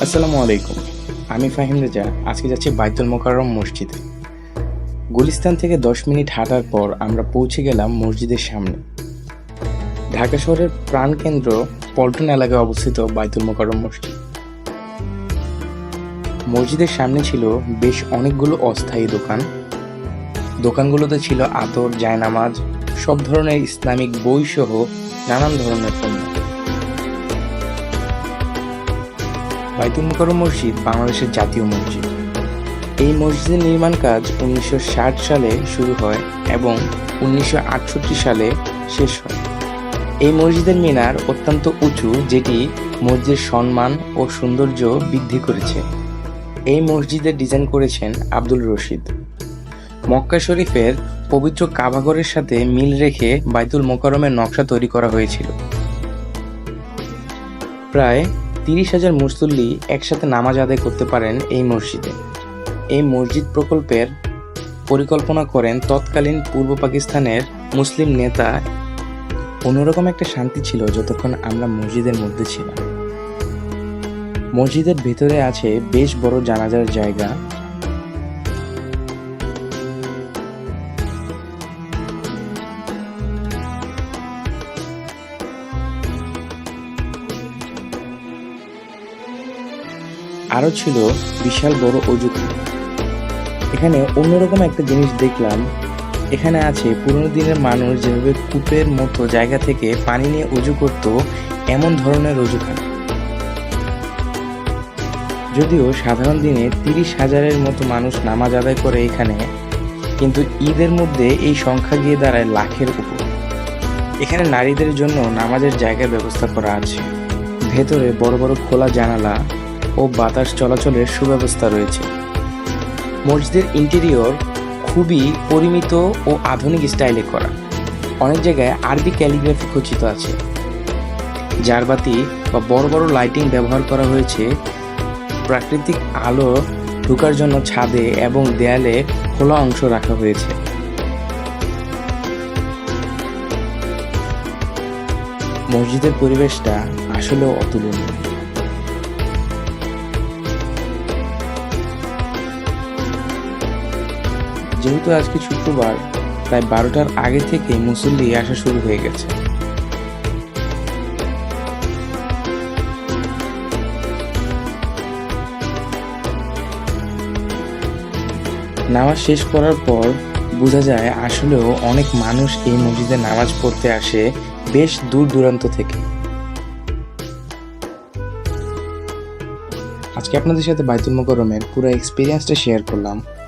আসসালামু আলাইকুম। আমি ফাহিম রেজা। আজকে যাচ্ছি বাইতুল মোকাররম মসজিদে। গুলিস্তান থেকে দশ মিনিট হাঁটার পর আমরা পৌঁছে গেলাম মসজিদের সামনে। ঢাকা শহরের প্রাণকেন্দ্র পল্টন এলাকায় অবস্থিত বাইতুল মোকাররম মসজিদ। মসজিদের সামনে ছিল বেশ অনেকগুলো অস্থায়ী দোকান। দোকানগুলোতে ছিল আতর, জায়নামাজ, সব ধরনের ইসলামিক বই সহ নানান ধরনের পণ্য। বাইতুল মুকাররম মসজিদ বাংলাদেশের জাতীয় মসজিদ। এই মসজিদের নির্মাণ কাজ উনিশশো ষাট সালে শুরু হয় এবং উনিশশো আটষট্টি সালে শেষ হয়। এই মসজিদের মিনার অত্যন্ত উঁচু, যেটি মসজিদের সম্মান ও সৌন্দর্য বৃদ্ধি করেছে। এই মসজিদের ডিজাইন করেছেন আব্দুল রশিদ। মক্কা শরীফের পবিত্র কাবাগরের সাথে মিল রেখে বাইতুল মোকাররমের নকশা তৈরি করা হয়েছিল। প্রায় তিরিশ হাজার মুসল্লি একসাথে নামাজ আদায় করতে পারেন এই মসজিদে। এই মসজিদ প্রকল্পের পরিকল্পনা করেন তৎকালীন পূর্ব পাকিস্তানের মুসলিম নেতা। অন্যরকম একটা শান্তি ছিল যতক্ষণ আমরা মসজিদের মধ্যে ছিলাম। মসজিদের ভেতরে আছে বেশ বড় জানাজার জায়গা। আরও ছিল বিশাল বড় অজুখানা এখানে অন্যরকম একটা জিনিস দেখলাম। এখানে আছে পুরনো দিনের মানুষ যেভাবে কূপের মতো জায়গা থেকে পানি নিয়ে উজু করত, এমন ধরনের অজুখানা যদিও সাধারণ দিনে তিরিশ হাজারের মতো মানুষ নামাজ আদায় করে এখানে, কিন্তু ঈদের মধ্যে এই সংখ্যা গিয়ে দাঁড়ায় লাখের উপর। এখানে নারীদের জন্য নামাজের জায়গার ব্যবস্থা করা আছে। ভেতরে বড় বড় খোলা জানালা ও বাতাস চলাচলের সুব্যবস্থা রয়েছে। মসজিদের ইন্টেরিয়র খুবই পরিমিত ও আধুনিক স্টাইলে করা। অনেক জায়গায় আরবি ক্যালিগ্রাফি খচিত আছে। জারবাতি বা বড় বড় লাইটিং ব্যবহার করা হয়েছে। প্রাকৃতিক আলো ঢুকার জন্য ছাদে এবং দেয়ালে খোলা অংশ রাখা হয়েছে। মসজিদের পরিবেশটা আসলেও অতুলনীয়। যেহেতু আজকে শুক্রবার, তাই বারোটার আগে থেকে মুসল্লি আসা শুরু হয়ে গেছে। নামাজ শেষ করার পর বোঝা যায় আসলেও অনেক মানুষ এই মসজিদে নামাজ পড়তে আসে বেশ দূর দূরান্ত থেকে। আজকে আপনাদের সাথে বাইতুল মোকরমের পুরো এক্সপিরিয়েন্সটা শেয়ার করলাম।